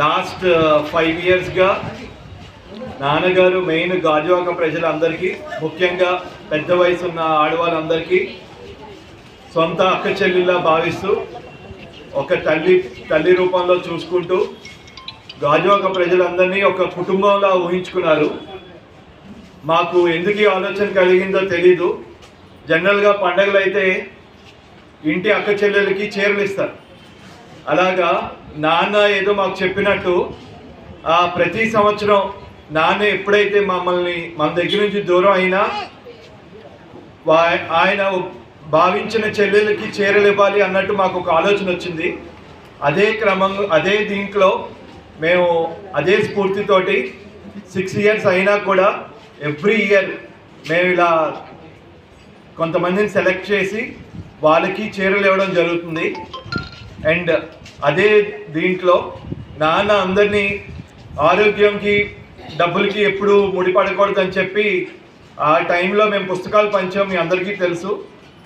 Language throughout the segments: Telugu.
లాస్ట్ ఫైవ్ ఇయర్స్గా నాన్నగారు మెయిన్ గాజువాక ప్రజలందరికీ ముఖ్యంగా పెద్ద వయసు ఉన్న ఆడవాళ్ళందరికీ సొంత అక్క చెల్లెల్లా భావిస్తూ ఒక తల్లి తల్లి రూపంలో చూసుకుంటూ గాజువాక ప్రజలందరినీ ఒక కుటుంబంలా ఊహించుకున్నారు. మాకు ఎందుకు ఈ ఆలోచన కలిగిందో తెలీదు. జనరల్గా పండగలు అయితే ఇంటి అక్క చెల్లెలకి చీరలు ఇస్తారు అలాగా నాన్న ఏదో మాకు చెప్పినట్టు ఆ ప్రతి సంవత్సరం నాన్న ఎప్పుడైతే మమ్మల్ని మన దగ్గర నుంచి దూరం అయినా వా- ఆయన భావించిన చెల్లెలకి చేరలివ్వాలి అన్నట్టు మాకు ఒక ఆలోచన వచ్చింది. అదే క్రమం అదే దీంట్లో మేము అదే స్ఫూర్తితోటి సిక్స్ ఇయర్స్ అయినా కూడా ఎవ్రీ ఇయర్ మేము ఇలా కొంతమందిని సెలెక్ట్ చేసి వాళ్ళకి చీరలు ఇవ్వడం జరుగుతుంది. అండ్ అదే దీంట్లో నాన్న అందరినీ ఆరోగ్యంకి డబ్బులకి ఎప్పుడు ముడిపడకూడదని చెప్పి ఆ టైంలో మేము పుస్తకాలు పంచాం మీ అందరికీ తెలుసు.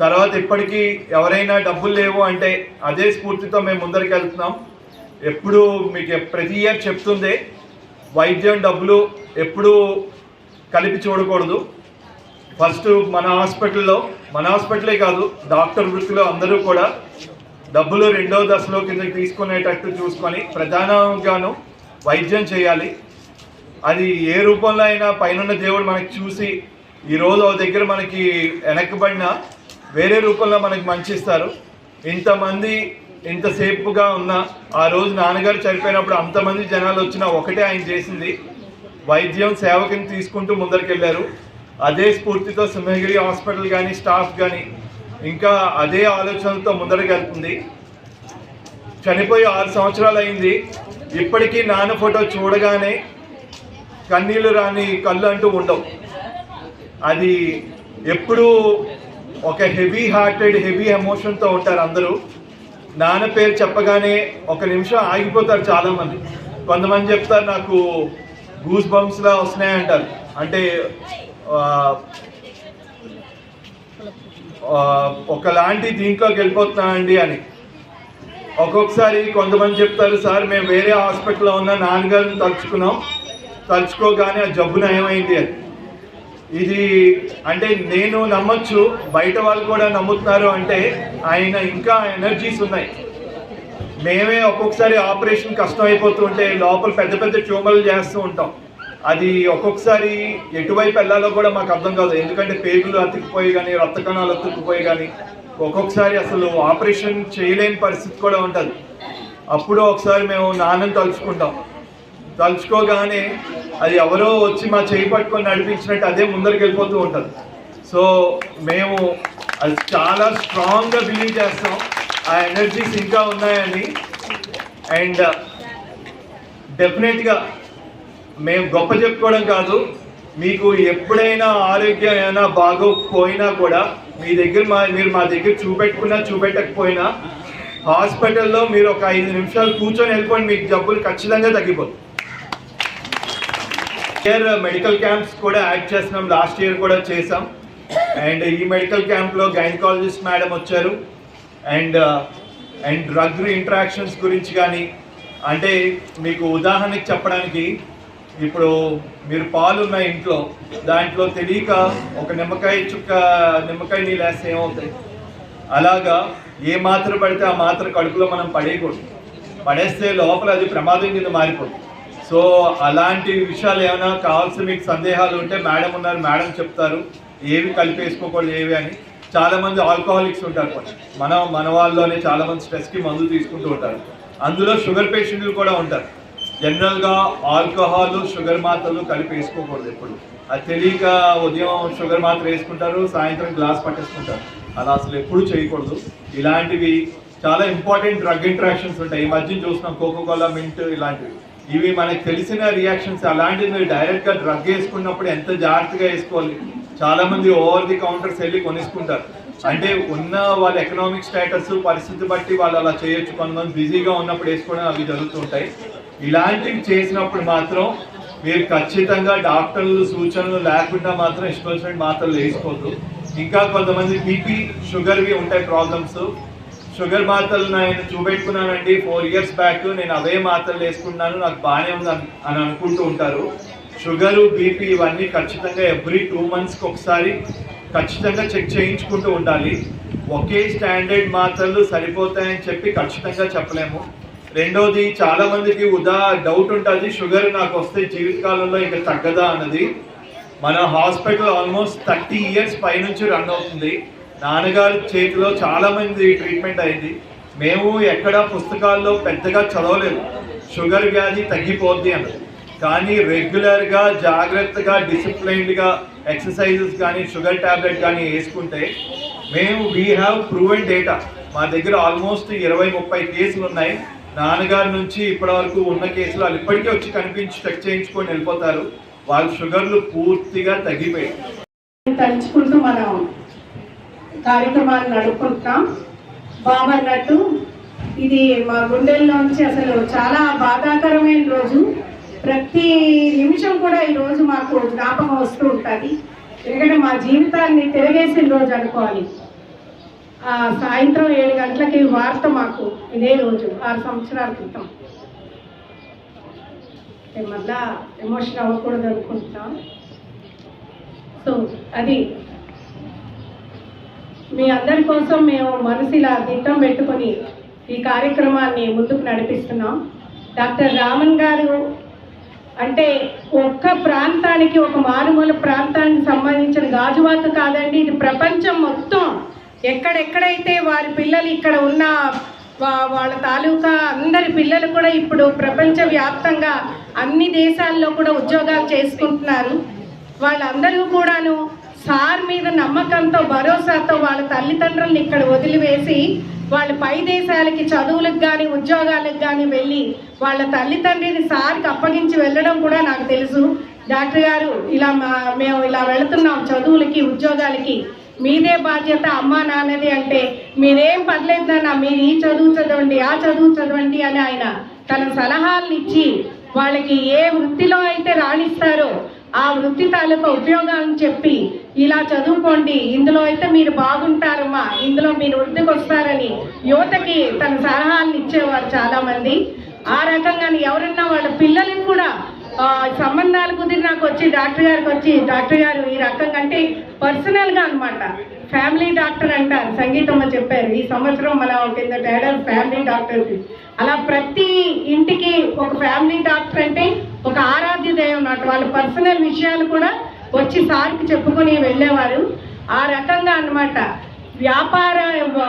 తర్వాత ఇప్పటికీ ఎవరైనా డబ్బులు లేవు అంటే అదే స్ఫూర్తితో మేము ముందరికి వెళ్తున్నాం. ఎప్పుడు మీకు ప్రతి ఇయర్ చెప్తుందే వైద్యం డబ్బులు ఎప్పుడు కలిపి చూడకూడదు. ఫస్ట్ మన హాస్పిటల్లో మన హాస్పిటలే కాదు డాక్టర్ వృత్తిలో అందరూ కూడా డబ్బులు రెండో దశలో కిందకి తీసుకునేటట్టు చూసుకొని ప్రధానంగాను వైద్యం చేయాలి. అది ఏ రూపంలో అయినా పైనున్న దేవుడు మనకి చూసి ఈ రోజు దగ్గర మనకి వెనక్కబడిన వేరే రూపంలో మనకి మంచి ఇస్తారు ఇంతమంది ఇంతసేపుగా ఉన్న ఆ రోజు నాన్నగారు చనిపోయినప్పుడు అంతమంది జనాలు వచ్చినా ఒకటే ఆయన చేసింది. వైద్యం సేవకిని తీసుకుంటూ ముందరికి వెళ్ళారు అదే స్ఫూర్తితో సింహగిరి హాస్పిటల్ కానీ స్టాఫ్ కానీ ఇంకా అదే ఆలోచనలతో ముందరకెళ్తుంది చనిపోయి ఆరు సంవత్సరాలు అయింది. ఇప్పటికీ నాన్న ఫోటో చూడగానే కన్నీళ్ళు రాని కళ్ళు అంటూ ఉండవు. అది ఎప్పుడూ ఒక హెవీ హార్టెడ్ హెవీ ఎమోషన్తో ఉంటారు అందరూ. నాన్న పేరు చెప్పగానే ఒక నిమిషం ఆగిపోతారు చాలామంది. కొంతమంది చెప్తారు నాకు గూస్ బంప్స్లా వస్తున్నాయి అంటారు అంటే ఒకలాంటి దీంట్లోకి వెళ్ళిపోతున్నానండి అని. ఒక్కొక్కసారి కొంతమంది చెప్తారు సార్ మేము వేరే హాస్పిటల్లో ఉన్న నాన్నగారిని తలుచుకున్నాం. తలుచుకోగానే ఆ జబ్బు నయమైంది అని. ఇది అంటే నేను నమ్మొచ్చు బయట వాళ్ళు కూడా నమ్ముతున్నారు అంటే ఆయన ఇంకా ఎనర్జీస్ ఉన్నాయి. మేమే ఒక్కొక్కసారి ఆపరేషన్ కష్టం అయిపోతుంటే లోపల పెద్ద పెద్ద ట్యూమర్లు చేస్తూ ఉంటాం. అది ఒక్కొక్కసారి ఎటువైపు వెళ్ళాలో కూడా మాకు అర్థం కాదు. ఎందుకంటే పేగులు అతుక్కుపోయి కానీ రక్త కణాలు అతుక్కుపోయి కానీ ఒక్కొక్కసారి అసలు ఆపరేషన్ చేయలేని పరిస్థితి కూడా ఉంటుంది. అప్పుడు ఒకసారి మేము నాన్నని తలుచుకుంటాం. తలుచుకోగానే అది ఎవరో వచ్చి మా చేయి పట్టుకొని నడిపించినట్టు అదే ముందరికి వెళ్ళిపోతూ ఉంటుంది. సో మేము అది చాలా స్ట్రాంగ్గా బిలీవ్ చేస్తాం. ఆ ఎనర్జీస్ ఇంకా ఉన్నాయని. అండ్ డెఫినెట్గా మేము గొప్ప చెప్పుకోవడం కాదు మీకు ఎప్పుడైనా ఆరోగ్యం ఏమైనా బాగోకపోయినా కూడా మీ దగ్గర మా మీరు మా దగ్గర చూపెట్టుకున్నా చూపెట్టకపోయినా హాస్పిటల్లో మీరు ఒక ఐదు నిమిషాలు కూర్చొని వెళ్ళిపోండి మీకు జబ్బులు ఖచ్చితంగా తగ్గిపోతుంది ఇయర్ మెడికల్ క్యాంప్స్ కూడా యాడ్ చేస్తున్నాం. లాస్ట్ ఇయర్ కూడా చేసాం అండ్ ఈ మెడికల్ క్యాంప్లో గైనకాలజిస్ట్ మేడం వచ్చారు. అండ్ అండ్ డ్రగ్ ఇంటరాక్షన్స్ గురించి కానీ అంటే మీకు ఉదాహరణకి చెప్పడానికి ఇప్పుడు మీరు పాలున్న ఇంట్లో దాంట్లో తెలియక ఒక నిమ్మకాయ చుక్క నిమ్మకాయ నీళ్ళు వేస్తే ఏమవుతాయి? అలాగా ఏ మాత్ర పడితే ఆ మాత్ర కడుపులో మనం పడేయకూడదు. పడేస్తే లోపల అది ప్రమాదం కింద మారిపోతుంది. సో అలాంటి విషయాలు ఏమైనా కావాల్సిన మీకు సందేహాలు ఉంటే మేడం ఉన్నారు మేడం చెప్తారు. ఏవి కలిపేసుకోకూడదు ఏవి అని. చాలామంది ఆల్కహాలిక్స్ ఉంటారు కొంచెం. మన మన వాళ్ళలోనే చాలామంది స్ట్రెస్కి మందులు తీసుకుంటూ ఉంటారు. అందులో షుగర్ పేషెంట్లు కూడా ఉంటారు. జనరల్గా ఆల్కహాల్ షుగర్ మాత్రలు కలిపి వేసుకోకూడదు ఎప్పుడు. అది తెలియక ఉదయం షుగర్ మాత్ర వేసుకుంటారు సాయంత్రం గ్లాస్ పట్టేసుకుంటారు. అలా అసలు ఎప్పుడు చేయకూడదు. ఇలాంటివి చాలా ఇంపార్టెంట్ డ్రగ్ ఇంటరాక్షన్స్ ఉంటాయి. ఈ మధ్య చూస్తున్నాం కోకోకోలా మింట్ ఇలాంటివి. ఇవి మనకు తెలిసిన రియాక్షన్స్ అలాంటివి మీరు డైరెక్ట్గా డ్రగ్ వేసుకున్నప్పుడు ఎంత జాగ్రత్తగా వేసుకోవాలి. చాలామంది ఓవర్ ది కౌంటర్స్ వెళ్ళి కొనేసుకుంటారు. అంటే ఉన్న వాళ్ళ ఎకనామిక్ స్టేటస్ పరిస్థితి బట్టి వాళ్ళు అలా చేయొచ్చు. కొంతమంది బిజీగా ఉన్నప్పుడు వేసుకోవడం అవి జరుగుతుంటాయి ఇలాంటివి చేసినప్పుడు మాత్రం మీరు ఖచ్చితంగా డాక్టర్లు సూచనలు లేకుండా మాత్రం ఇష్టం మాత్రలు వేసుకోవద్దు ఇంకా కొంతమంది బీపీ షుగర్వి ఉంటాయి ప్రాబ్లమ్స్. షుగర్ మాత్రలు నేను చూపెట్టుకున్నానండి. ఫోర్ ఇయర్స్ బ్యాక్ నేను అవే మాత్రలు వేసుకున్నాను నాకు బాగానే ఉంది అని- అని అనుకుంటూ ఉంటారు. షుగరు బీపీ ఇవన్నీ ఖచ్చితంగా ఎవ్రీ టూ మంత్స్కి ఒకసారి ఖచ్చితంగా చెక్ చేయించుకుంటూ ఉండాలి. ఒకే స్టాండర్డ్ మాత్రలు సరిపోతాయని చెప్పి ఖచ్చితంగా చెప్పలేము. రెండోది చాలా మందికి ఉదా డౌట్ ఉంటుంది షుగర్ నాకు వస్తే జీవితకాలంలో ఇంకా తగ్గదా అన్నది. మన హాస్పిటల్ ఆల్మోస్ట్ థర్టీ ఇయర్స్ పైనుంచి రన్ అవుతుంది. నాన్నగారి చేతిలో చాలా మంది ట్రీట్మెంట్ అయింది. మేము ఎక్కడ పుస్తకాల్లో పెద్దగా చదవలేదు. షుగర్ వ్యాధి తగ్గిపోద్ది అన్నది. కానీ రెగ్యులర్గా జాగ్రత్తగా డిసిప్లైన్డ్గా ఎక్సర్సైజెస్ కానీ షుగర్ ట్యాబ్లెట్ కానీ వేసుకుంటే మేము వీ హ్యావ్ ప్రూవెన్ డేటా మా దగ్గర ఆల్మోస్ట్ ఇరవై ముప్పై కేసులు ఉన్నాయి. నాన్నగారి నుంచి ఇప్పటి వరకు ఉన్న కేసులు వాళ్ళు ఇప్పటికే వచ్చి కనిపించి చెక్ చేయించుకొని వెళ్ళిపోతారు. వాళ్ళ షుగర్లు పూర్తిగా తగ్గిపోయాయి. తలుచుకుంటూ మనం కార్యక్రమాలు నడుపుకుంటాం బాబు అన్నట్టు ఇది మా గుండెల్లోంచి అసలు చాలా బాధాకరమైన రోజు. ప్రతి నిమిషం కూడా ఈ రోజు మాకు జ్ఞాపకం వస్తూ ఉంటుంది. ఎందుకంటే మా జీవితాన్ని తిరగేసిన రోజు అనుకోవాలి. సాయంత్రం ఏడు గంటలకి వార్త మాకు ఇదే రోజు ఆరు సంవత్సరాల క్రితం. మళ్ళా ఎమోషన్ అవ్వకూడదు అనుకుంటున్నాం. సో అది మీ అందరి కోసం మేము మనసులా దిట్టం పెట్టుకొని ఈ కార్యక్రమాన్ని ముందుకు నడిపిస్తున్నాం. డాక్టర్ రామన్ గారు అంటే ఒక్క ప్రాంతానికి ఒక మారుమూల ప్రాంతానికి సంబంధించిన గాజువాక కాదండి ఇది ప్రపంచం మొత్తం. ఎక్కడెక్కడైతే వారి పిల్లలు ఇక్కడ ఉన్న వా- వాళ్ళ తాలూకా అందరి పిల్లలు కూడా ఇప్పుడు ప్రపంచవ్యాప్తంగా అన్ని దేశాల్లో కూడా ఉద్యోగాలు చేసుకుంటున్నారు. వాళ్ళందరూ కూడాను సార్ మీద నమ్మకంతో భరోసాతో వాళ్ళ తల్లిదండ్రులను ఇక్కడ వదిలివేసి వాళ్ళ పై దేశాలకి చదువులకు కానీ ఉద్యోగాలకు కానీ వెళ్ళి వాళ్ళ తల్లిదండ్రిని సార్కి అప్పగించి వెళ్ళడం కూడా నాకు తెలుసు. డాక్టర్ గారు ఇలా మా మేము ఇలా వెళుతున్నాం చదువులకి ఉద్యోగాలకి. మీదే బాధ్యత అమ్మ నాన్నది అంటే మీరేం పర్లేదు నాన్న మీరు ఈ చదువు చదవండి ఆ చదువు చదవండి అని ఆయన తన సలహాలను ఇచ్చి వాళ్ళకి ఏ వృత్తిలో అయితే రాణిస్తారో ఆ వృత్తి తాలూకా ఉపయోగాలను చెప్పి ఇలా చదువుకోండి ఇందులో అయితే మీరు బాగుంటారమ్మా ఇందులో మీరు వృద్ధికి వస్తారని యువతకి తన సలహాలను ఇచ్చేవారు చాలామంది. ఆ రకంగానే ఎవరన్నా వాళ్ళ పిల్లలకు కూడా సంబంధాలు కుదిరి నాకు వచ్చి డాక్టర్ గారికి వచ్చి డాక్టర్ గారు ఈ రకంగా అంటే పర్సనల్గా అనమాట ఫ్యామిలీ డాక్టర్ అంటారు. సంగీతమ్మ చెప్పారు. ఈ సంవత్సరం మన కింద తేడా ఫ్యామిలీ డాక్టర్ అలా ప్రతి ఇంటికి ఒక ఫ్యామిలీ డాక్టర్ అంటే ఒక ఆరాధ్య దైవం అన్నమాట. వాళ్ళ పర్సనల్ విషయాలు కూడా వచ్చి సార్కి చెప్పుకొని వెళ్ళేవారు. ఆ రకంగా అనమాట వ్యాపార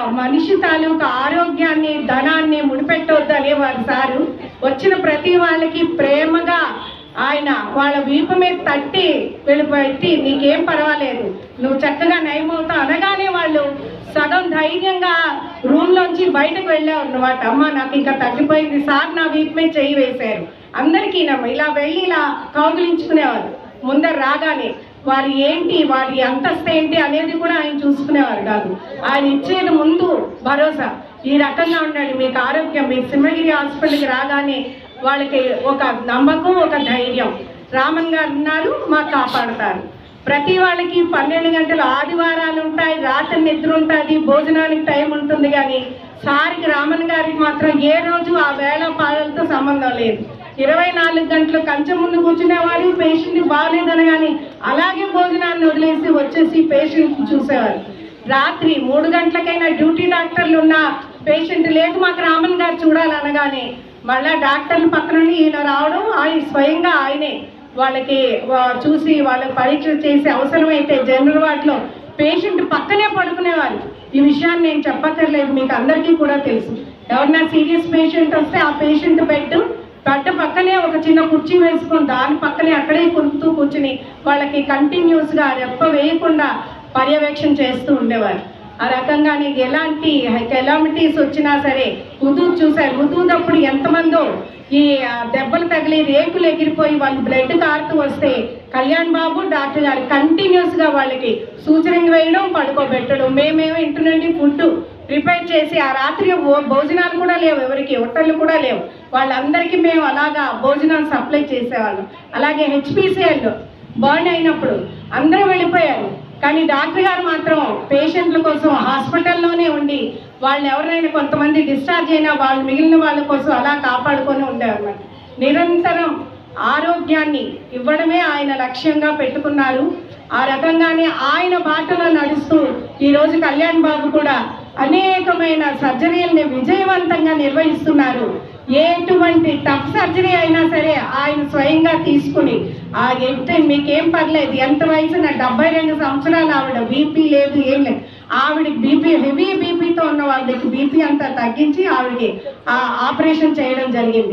మనిషి తాలూకు ఆరోగ్యాన్ని ధనాన్ని ముడిపెట్టవద్దు అనేవారు సారు. వచ్చిన ప్రతి వాళ్ళకి ప్రేమగా ఆయన వాళ్ళ వీపు మీద తట్టి వెళ్ళిపెట్టి నీకేం పర్వాలేదు. నువ్వు చక్కగా నయమవుతావు అనగానే వాళ్ళు సగం ధైర్యంగా రూమ్లోంచి బయటకు వెళ్ళావు అన్నమాట అమ్మ నాకు ఇంకా తగ్గిపోయింది. సార్ నా వీపు మీద చేయి వేశారు. అందరికీ నమ్మ ఇలా వెళ్ళి ఇలా కౌగిలించుకునేవారు. ముందర రాగానే వారి ఏంటి? వారి అంతస్తు ఏంటి? అనేది కూడా ఆయన చూసుకునేవారు కాదు. ఆయన ఇచ్చేది ముందు భరోసా. ఈ రకంగా ఉండండి. మీకు ఆరోగ్యం. మీరు సింహగిరి హాస్పిటల్కి రాగానే వాళ్ళకి ఒక నమ్మకం ఒక ధైర్యం. రామన్ గారు ఉన్నారు మా కాపాడతారు. ప్రతి వాళ్ళకి పన్నెండు గంటలు ఆదివారాలు ఉంటాయి రాత్రి నిద్ర ఉంటుంది భోజనానికి టైం ఉంటుంది కానీ సారికి రామన్ గారికి మాత్రం ఏ రోజు ఆ వేళ పాలలతో సంబంధం లేదు. ఇరవై నాలుగు గంటలు కంచె ముందు కూర్చునేవారు పేషెంట్ బాగలేదని కానీ అలాగే భోజనాన్ని వదిలేసి వచ్చేసి పేషెంట్ చూసేవారు. రాత్రి మూడు గంటలకైనా డ్యూటీ డాక్టర్లు ఉన్న పేషెంట్ లేదు మాకు రామన్ గారు చూడాలనగానే మళ్ళా డాక్టర్లు పక్కన ఈయన రావడం ఆయన స్వయంగా ఆయనే వాళ్ళకి చూసి వాళ్ళకి పరీక్షలు చేసి అవసరమైతే జనరల్ వార్డులో పేషెంట్ పక్కనే పడుకునేవారు. ఈ విషయాన్ని నేను చెప్పక్కర్లేదు మీకు అందరికీ కూడా తెలుసు. ఎవరన్నా సీరియస్ పేషెంట్ వస్తే ఆ పేషెంట్ బెడ్ బెడ్ పక్కనే ఒక చిన్న కుర్చీ వేసుకొని దాని పక్కనే అక్కడే కురుతూ కూర్చుని వాళ్ళకి కంటిన్యూస్గా రెప్ప వేయకుండా పర్యవేక్షణ చేస్తూ ఉండేవారు. ఆ రకంగా నీకు ఎలాంటి కెలామిటీస్ వచ్చినా సరే హుదూద్ చూశారు. హుదూద్ ఎంతమందో ఈ ఆ, దెబ్బలు తగిలి రేకులు ఎగిరిపోయి వాళ్ళు బ్లడ్ కారుతూ వస్తే కళ్యాణ్ బాబు డాక్టర్ గారు కంటిన్యూస్గా వాళ్ళకి సూచనలు వేయడం పడుకోబెట్టడం. మేమేమో ఇంటి నుండి ఫుడ్ ప్రిపేర్ చేసి ఆ రాత్రి భోజనాలు కూడా లేవు ఎవరికి హోటళ్ళు కూడా లేవు. వాళ్ళందరికీ మేము అలాగా భోజనాలు సప్లై చేసేవాళ్ళం. అలాగే హెచ్పిసిఎల్ బర్న్ అయినప్పుడు అందరూ వెళ్ళిపోయారు. కానీ డాక్టర్ గారు మాత్రం పేషెంట్ల కోసం హాస్పిటల్లోనే ఉండి వాళ్ళని ఎవరైనా కొంతమంది డిశ్చార్జ్ అయినా వాళ్ళు మిగిలిన వాళ్ళ కోసం అలా కాపాడుకొని ఉండేవారు. నిరంతరం ఆరోగ్యాన్ని ఇవ్వడమే ఆయన లక్ష్యంగా పెట్టుకున్నారు. ఆ రకంగానే ఆయన బాటలో నడుస్తూ ఈరోజు కళ్యాణ్ బాబు కూడా అనేకమైన సర్జరీలని విజయవంతంగా నిర్వహిస్తున్నారు. ఎటువంటి టఫ్ సర్జరీ అయినా సరే ఆయన స్వయంగా తీసుకుని ఆ చెప్తే మీకేం పర్లేదు. ఎంత వయసు? నా డెబ్బై రెండు సంవత్సరాలు. ఆవిడ బీపీ లేదు ఏం లేదు. ఆవిడకి బీపీ హెవీ బీపీతో ఉన్న వాళ్ళకి బీపీ అంతా తగ్గించి ఆవిడకి ఆ ఆపరేషన్ చేయడం జరిగింది.